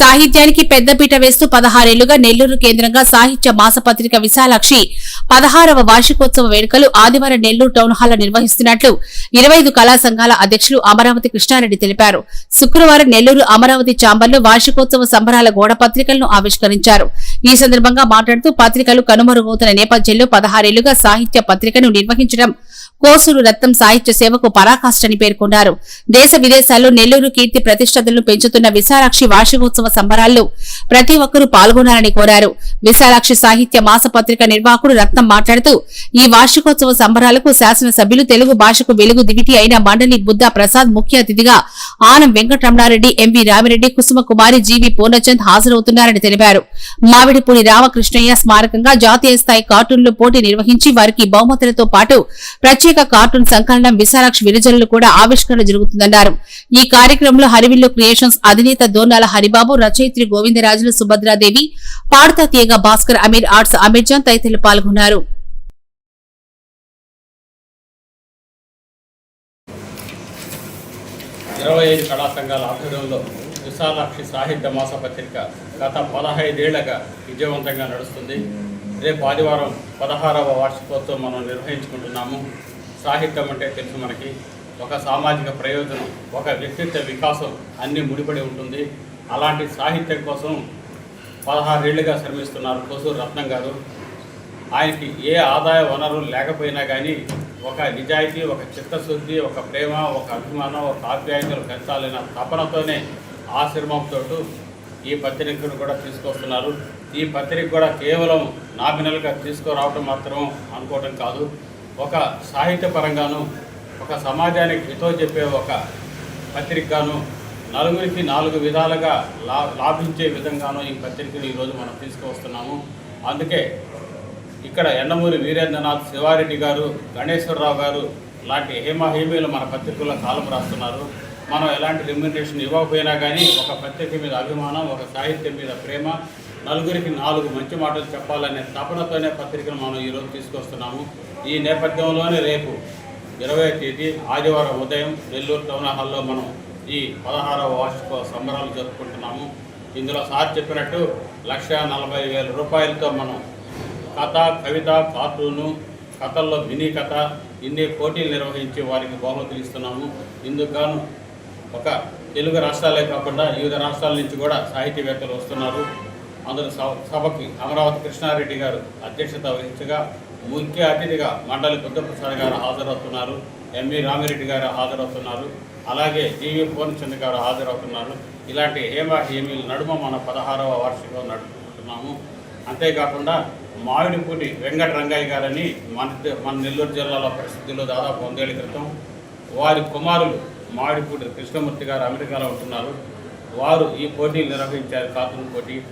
సాహిత్యానికి పెద్దపీట వేస్తూ పదహారేళ్ళుగా నెల్లూరు కేంద్రంగా సాహిత్య మాసపత్రిక విశాలాక్షి పదహారవ వార్షికోత్సవ వేడుకలు ఆదివారం నెల్లూరు టౌన్ హాల్ నిర్వహిస్తున్నట్లు ఇరవై ఐదు కళా సంఘాల అధ్యక్షులు అమరావతి కృష్ణారెడ్డి తెలిపారు. శుక్రవారం నెల్లూరు అమరావతి చాంబర్లో వార్షికోత్సవ సంబరాల గోడ పత్రికలను ఆవిష్కరించారు. ఈ సందర్భంగా మాట్లాడుతూ పత్రికలు కనుమరుగవుతున్న నేపథ్యంలో పదహారేళ్ళుగా సాహిత్య పత్రికను నిర్వహించడం కోసూరు రత్నం సాహిత్య సేవకు పరాకాష్ఠని పేర్కొన్నారు. దేశ విదేశాల్లో నెల్లూరు కీర్తి ప్రతిష్టతలను పెంచుతున్న విశాలాక్షి వార్షికోత్సవ సంబరాల్లో ప్రతి ఒక్కరూ పాల్గొనాలని కోరారు. విశాలాక్షి సాహిత్య మాసపత్రిక నిర్వాహకుడు రత్నం మాట్లాడుతూ ఈ వార్షికోత్సవ సంబరాలకు శాసనసభ్యులు తెలుగు భాషకు వెలుగు దివిటి అయిన మండలి బుద్ధ ప్రసాద్ ముఖ్య అతిథిగా Anam Venkataramana Reddy M V Rami Reddy Kusuma Kumari G V Purnachand హాజరవుతున్నారని తెలిపారు. మామిడిపూడి రామకృష్ణయ్య స్మారకంగా జాతీయ స్థాయి కార్టూన్లు పోటీ నిర్వహించి వారికి బహుమతులతో పాటు ప్రత్యేక ప్రత్యేక కార్టూన్ సంకలనం విశాలాక్షి విరజనులు కూడా ఆవిష్కరణ జరుగుతుందన్నారు. ఈ కార్యక్రమంలో హరివిల్లు క్రియేషన్స్ అధినేత దోనాల హరిబాబు రచయిత్రి గోవిందరాజులు సుభద్రాదేవి పాడతా తీయగ భాస్కర్ అమీర్ ఆర్ట్స్ అమీర్ తదితరులు పాల్గొన్నారు. ఇరవై ఐదు కళా సంఘాల ఆధ్వర్యంలో విశాలాక్షి సాహిత్య మాస పత్రిక గత పదహైదేళ్ళగా విజయవంతంగా నడుస్తుంది. రేపు ఆదివారం పదహారవ వార్షికోత్సవం మనం నిర్వహించుకుంటున్నాము. సాహిత్యం అంటే తెలుసు మనకి. ఒక సామాజిక ప్రయోజనం ఒక వ్యక్తిత్వ వికాసం అన్నీ ముడిపడి ఉంటుంది. అలాంటి సాహిత్యం కోసం పదహారేళ్ళుగా శ్రమిస్తున్నారు కోసూరు రత్నం గారు. ఆయనకి ఏ ఆదాయ వనరులు లేకపోయినా కానీ ఒక నిజాయితీ ఒక చిత్తశుద్ధి ఒక ప్రేమ ఒక అభిమానం ఒక ఆప్యాయతలు పెంచాలన్న తపనతోనే ఆశ్రమంతో ఈ పత్రికను కూడా తీసుకొస్తున్నారు. ఈ పత్రిక కూడా కేవలం నామినల్గా తీసుకురావటం మాత్రం అనుకోవటం కాదు. ఒక సాహిత్యపరంగాను ఒక సమాజానికి హితో చెప్పే ఒక పత్రికగాను నలుగురికి నాలుగు విధాలుగా లా లాభించే విధంగాను ఈ పత్రికను ఈరోజు మనం తీసుకువస్తున్నాము. అందుకే ఇక్కడ ఎండమూరి వీరేంద్రనాథ్ శివారెడ్డి గారు గణేశ్వరరావు గారు లాంటి హేమహేమీలు మన పత్రికల్లో కాలం రాస్తున్నారు. మనం ఎలాంటి రెమ్యునరేషన్ ఇవ్వకపోయినా కానీ ఒక పత్రిక మీద అభిమానం ఒక సాహిత్యం మీద ప్రేమ నలుగురికి నాలుగు మంచి మాటలు చెప్పాలనే తపనతోనే పత్రికను మనం ఈరోజు తీసుకొస్తున్నాము. ఈ నేపథ్యంలోనే రేపు ఇరవై తేదీ ఆదివారం ఉదయం నెల్లూరు టౌన్ హాల్లో మనం ఈ పదహారవ వార్షిక సంబరాలు జరుపుకుంటున్నాము. ఇందులో సార్ చెప్పినట్టు లక్ష నలభై వేల రూపాయలతో మనం కథ కవిత కార్టూను కథల్లో మినీ కథ ఇన్ని పోటీలు నిర్వహించి వారికి బహుమతులు ఇస్తున్నాము. ఇందుకు ఒక తెలుగు రాష్ట్రాలే కాకుండా వివిధ రాష్ట్రాల నుంచి కూడా సాహితీవేత్తలు వస్తున్నారు. అందులో సభ- సభకి అమరావతి కృష్ణారెడ్డి గారు అధ్యక్షత వహించగా ముఖ్య అతిథిగా మండలి బుద్ధప్రసాద్ గారు హాజరవుతున్నారు. ఎంవి రామిరెడ్డి గారు హాజరవుతున్నారు. అలాగే జీవి పూర్ణచంద్ర గారు హాజరవుతున్నారు. ఇలాంటి హేమా హేమీల నడుమ మన పదహారవ వార్షికం నడుపుకుంటున్నాము అంతేకాకుండా మామిడిపూడి వెంకట రంగయ్య గారని మన మన నెల్లూరు జిల్లాలో ప్రసిద్ధిలో దాదాపు వందేళ్ళ క్రితం వారి కుమారులు మామిడిపూడి కృష్ణమూర్తి గారు అమెరికాలో ఉంటున్నారు. వారు ఈ పోటీలు నిర్వహించారు కార్టూన్ పోటీ.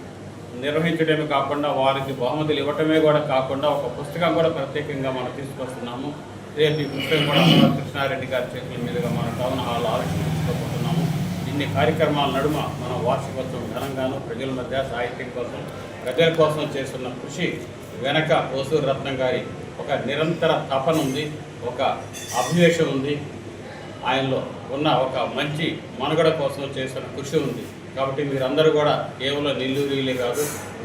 నిర్వహించడమే కాకుండా వారికి బహుమతులు ఇవ్వటమే కూడా కాకుండా ఒక పుస్తకం కూడా ప్రత్యేకంగా మనం తీసుకొస్తున్నాము. రేపు ఈ పుస్తకం కూడా కృష్ణారెడ్డి గారి చేతుల మీదుగా మన టౌన్ హాల్ ఆలోచించుకోబోతున్నాము ఇన్ని కార్యక్రమాల నడుమ మన వార్షికోత్సవం ఘనంగాను ప్రజల మధ్య సాహిత్యం కోసం ప్రజల కోసం చేస్తున్న కృషి వెనక ఓసూరు రత్నం గారి ఒక నిరంతర తపన ఉంది ఒక అభివేశం ఉంది. ఆయనలో ఉన్న ఒక మంచి మనుగడ కోసం చేస్తున్న కృషి ఉంది. కాబట్టి మీరందరూ కూడా కేవలం నెల్లూరులే కాదు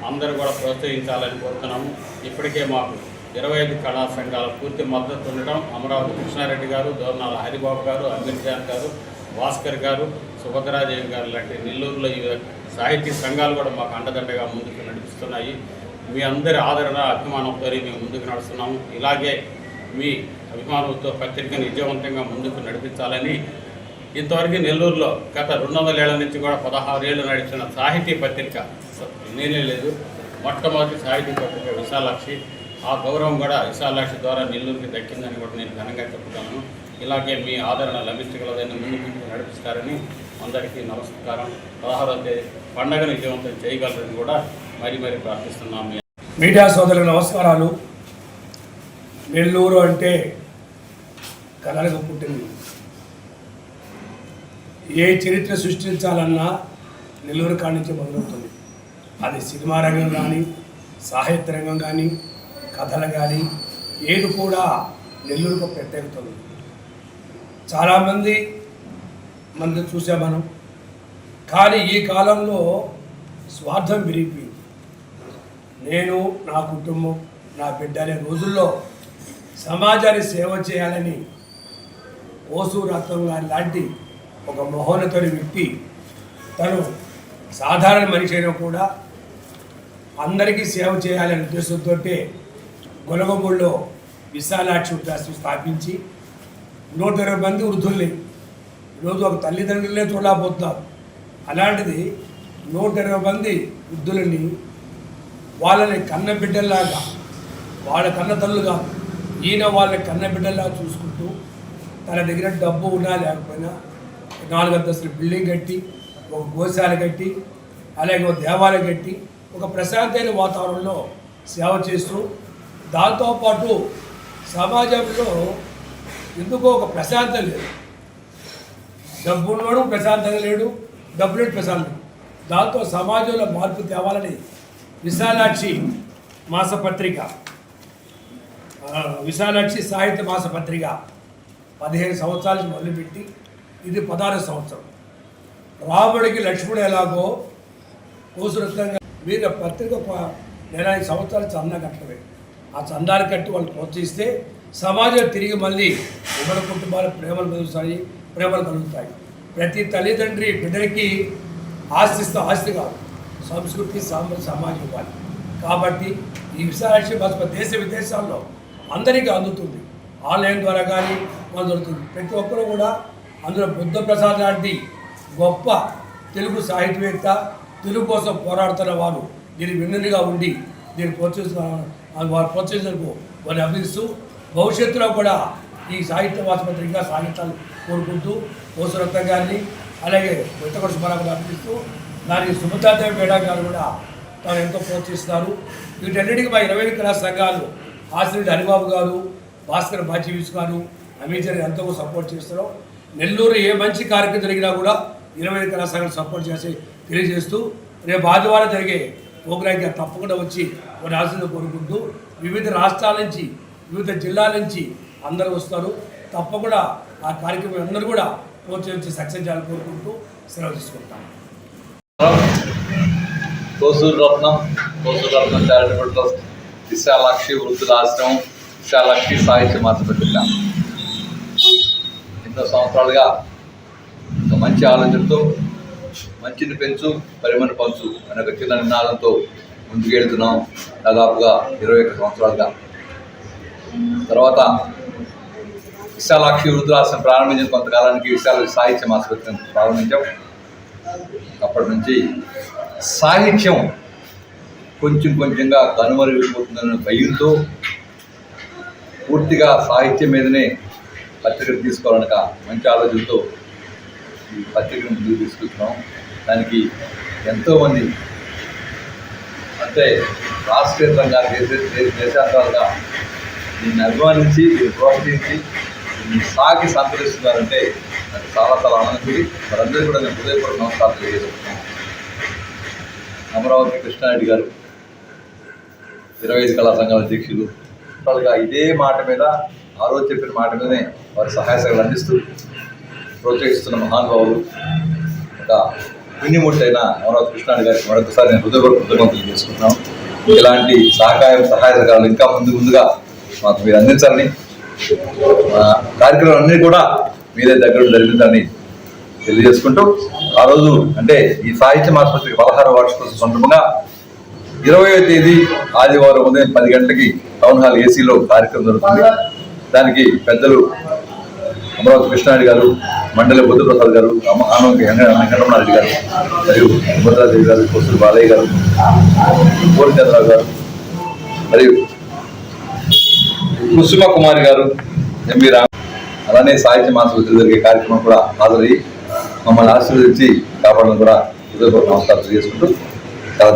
అందరూ కూడా ప్రోత్సహించాలని కోరుతున్నాము. ఇప్పటికే మాకు ఇరవై ఐదు కళా సంఘాల పూర్తి మద్దతు ఉండడం అమరావతి కృష్ణారెడ్డి గారు దోర్నాల హరిబాబు గారు అమీర్ జాన్ గారు భాస్కర్ గారు సుభద్రాదేవి గారు లాంటి నెల్లూరులో ఈ సాహితీ సంఘాలు కూడా మాకు అండదండగా ముందుకు నడిపిస్తున్నాయి. మీ అందరి ఆదరణ అభిమానంతో మేము ముందుకు నడుస్తున్నాము. ఇలాగే మీ అభిమానంతో పత్రికను విజయవంతంగా ముందుకు నడిపించాలని ఇంతవరకు నెల్లూరులో గత రెండు వందల ఏళ్ళ నుంచి కూడా పదహారు ఏళ్ళు నడిచిన సాహితీ పత్రిక. నేనే లేదు. మొట్టమొదటి సాహితీ పత్రిక విశాలాక్షి. ఆ గౌరవం కూడా విశాలాక్షి ద్వారా నెల్లూరుకి దక్కిందని కూడా నేను ఘనంగా చెప్తాను ఇలాగే మీ ఆదరణ లభించగలదని ముందు నడిపిస్తారని అందరికీ నమస్కారం. పదహారవ తేదీ పండగను విజయవంతం చేయగలరని కూడా మరీ మరీ ప్రార్థిస్తున్నాము మీడియా సోదరుల నమస్కారాలు. నెల్లూరు అంటే కలగ పుట్టింది. ఏ చరిత్ర సృష్టించాలన్నా నెల్లూరు కాడి నుంచి మొదలవుతుంది. అది సినిమా రంగం కానీ సాహిత్య రంగం కానీ కథలు కానీ ఏది కూడా నెల్లూరుకు ప్రత్యేకతుంది చాలామంది మంది చూసాం మనం. కానీ ఈ కాలంలో స్వార్థం విరిగిపోయింది నేను నా కుటుంబం నా బిడ్డ అనే రోజుల్లో సమాజాన్ని సేవ చేయాలని ఓసు రత్నం గారి లాంటి ఒక మహోన్నతుడి వ్యక్తి. తను సాధారణ మనిషి అయినా కూడా అందరికీ సేవ చేయాలనే ఉద్దేశంతో గొలగమూడిలో విశాలాక్షి ట్రస్ట్ స్థాపించి నూట ఇరవై మంది వృద్ధుల్ని ఈరోజు ఒక తల్లిదండ్రులనే చూడలేకపోతున్నారు. అలాంటిది నూట ఇరవై మంది వృద్ధులని వాళ్ళని కన్న బిడ్డల్లాగా వాళ్ళ కన్న ఈయన వాళ్ళని కన్న బిడ్డల్లాగా చూసుకుంటూ తన దగ్గర డబ్బు ఉన్నా లేకపోయినా నాలుగు అంతస్తుల బిల్డింగ్ కట్టి ఒక గోశాల కట్టి అలాగే ఒక దేవాలయం కట్టి ఒక ప్రశాంతమైన వాతావరణంలో సేవ చేస్తూ దాంతోపాటు సమాజంలో ఎందుకో ఒక ప్రశాంతం లేదు. డబ్బు ఉన్నవాడు ప్రశాంతంగా లేడు డబ్బులు ప్రశాంతం దాంతో సమాజంలో మార్పు తేవాలని విశాలాక్షి మాసపత్రిక విశాలాక్షి సాహిత్య మాసపత్రిక పదిహేను సంవత్సరాలు మొదలుపెట్టి ఇది పదహారు సంవత్సరం. రాముడికి లక్ష్మణుడు ఎలాగో కోసురత్నంగా మీరు పత్రిక ప- నెల ఐదు సంవత్సరాలు చందా కట్టడమే. ఆ చందాలు కట్టి వాళ్ళు ప్రోత్సహిస్తే సమాజం తిరిగి మళ్ళీ ఉమ్మడి కుటుంబాలు ప్రేమలు కలుగుతాయి ప్రేమలు కలుగుతాయి. ప్రతి తల్లిదండ్రి బిడ్డలకి ఆస్తిస్తే ఆస్తి కాదు. సంస్కృతి సాంబ సమాజం ఇవ్వాలి. కాబట్టి ఈ విశాలాక్షి భాష దేశ విదేశాల్లో అందరికీ అందుతుంది. ఆన్లైన్ ద్వారా కానీ మనం దొరుకుతుంది. ప్రతి ఒక్కరు కూడా అందులో బుద్ధ ప్రసాద్ లాంటి గొప్ప తెలుగు సాహిత్యవేత్త తెలుగు కోసం పోరాడుతున్న వారు దీని వెన్నునిగా ఉండి దీన్ని ప్రోత్సహిస్తున్న వారు ప్రోత్సహించడానికి వారిని అభినందిస్తూ భవిష్యత్తులో కూడా ఈ సాహిత్య వాసపత్రికగా సాగించాలని కోరుకుంటూ కోసరత్న గారిని అలాగే వెంకట సుబ్బారావు అభినందిస్తూ దానికి సుభద్రాదేవి మేడా గారు కూడా తాను ఎంతో ప్రోత్సహిస్తారు వీటన్నిటికీ మా ఇరవై కళా సంఘాలు ఆశ్రయుడు హరిబాబు గారు భాస్కర్ బాజీవిస్ గారు అమీచర్ ఎంతో సపోర్ట్ చేస్తారో నెల్లూరు ఏ మంచి కార్యక్రమం జరిగినా కూడా ఇరవై ఐదు సంఘాలు సపోర్ట్ చేసి తెలియజేస్తూ రేపు ఆదివారం జరిగే ప్రోగ్రాంకి తప్పకుండా వచ్చి కొన్ని ఆశలు కోరుకుంటూ వివిధ రాష్ట్రాల నుంచి వివిధ జిల్లాల నుంచి అందరూ వస్తారు. తప్పకుండా ఆ కార్యక్రమం అందరూ కూడా ప్రోత్సహించి సక్సెస్ చేయాలని కోరుకుంటూ సెలవు తీసుకుంటాం. కోసూరు రత్నం కోసూరు రత్నం చారిటబుల్ ట్రస్ట్ విశాలాక్షి వృద్ధుల ఆశ్రమం విశాలాక్షి సాహిత్య మాసపత్రిక ఎన్నో సంవత్సరాలుగా ఒక మంచి ఆలోచనతో మంచిని పెంచు పరిమణ పంచు అనే ఒక చిన్న నినాదంతో ముందుకెళ్తున్నాం. దాదాపుగా ఇరవై ఒక్క సంవత్సరాలుగా. తర్వాత విశాలాక్షి వృద్ధులాశ్రమం ప్రారంభించిన కొంతకాలానికి. విశాల సాహిత్యం మాసపత్రికను ప్రారంభించాం. అప్పటి నుంచి సాహిత్యం కొంచెం కొంచెంగా కనుమరుగైపోతుందన్న భయంతో పూర్తిగా సాహిత్యం మీదనే పత్రికలు తీసుకోవాలనక మంచి ఆలోచనతో ఈ పత్రికను ముందుకు తీసుకొచ్చినాం దానికి ఎంతోమంది అంటే రాష్ట్రీయంగా దేశ దేశాంతరాలుగా దీన్ని అభిమానించి దీన్ని ప్రోత్సహించి దీన్ని సాగి సంతరిస్తున్నారంటే నాకు చాలా చాలా ఆనందండి వారందరూ కూడా నేను హృదయపూర్వక నమస్కారం తెలియజేస్తున్నాను. అమరావతి కృష్ణారెడ్డి గారు ఇరవై ఐదు కళా సంఘాల అధ్యక్షులు. టోటల్గా ఇదే మాట మీద ఆ రోజు చెప్పిన మాట మీదనే వారి సహాయ సేవలు అందిస్తూ ప్రోత్సహిస్తున్న మహానుభావులు ఒక పుణ్యమూర్తి అయిన అమరావతి కృష్ణారెడ్డి గారికి మరొకసారి నేను హృదయపూర్వక కృతజ్ఞతలు చేసుకుంటున్నాను ఇలాంటి సహకారం సహాయ సహకారాలు ఇంకా ముందు ముందుగా మాకు మీరు అందించాలని కార్యక్రమాలు కార్యక్రమాలన్నీ కూడా మీరే దగ్గర జరిపించాలని తెలియజేసుకుంటూ ఆ రోజు అంటే ఈ సాహిత్య మాసపత్రిక పదహారు వార్షికోత్సవం సందర్భంగా ఇరవై తేదీ ఆదివారం ఉదయం పది గంటలకి టౌన్ హాల్ ఏసీలో కార్యక్రమం జరుగుతుంది. దానికి పెద్దలు అమరావతి కృష్ణారెడ్డి గారు మండలి బుద్ధప్రసాద్ గారు అమ్మ వెంకటరమణారెడ్డి గారు మరియు సుభద్రాదేవి గారు కొసూరు బాలయ్య గారు పూర్ణచంద్రరావు గారు మరియు కుసుమ కుమారి గారు ఎంవి రామ్ అలానే సాహిత్య మాసపత్రి జరిగే కార్యక్రమం కూడా హాజరయ్యి మమ్మల్ని ఆశీర్వదించి కాపాడడం కూడా హృదయపూర్వక నమస్కారం చేసుకుంటూ చాలా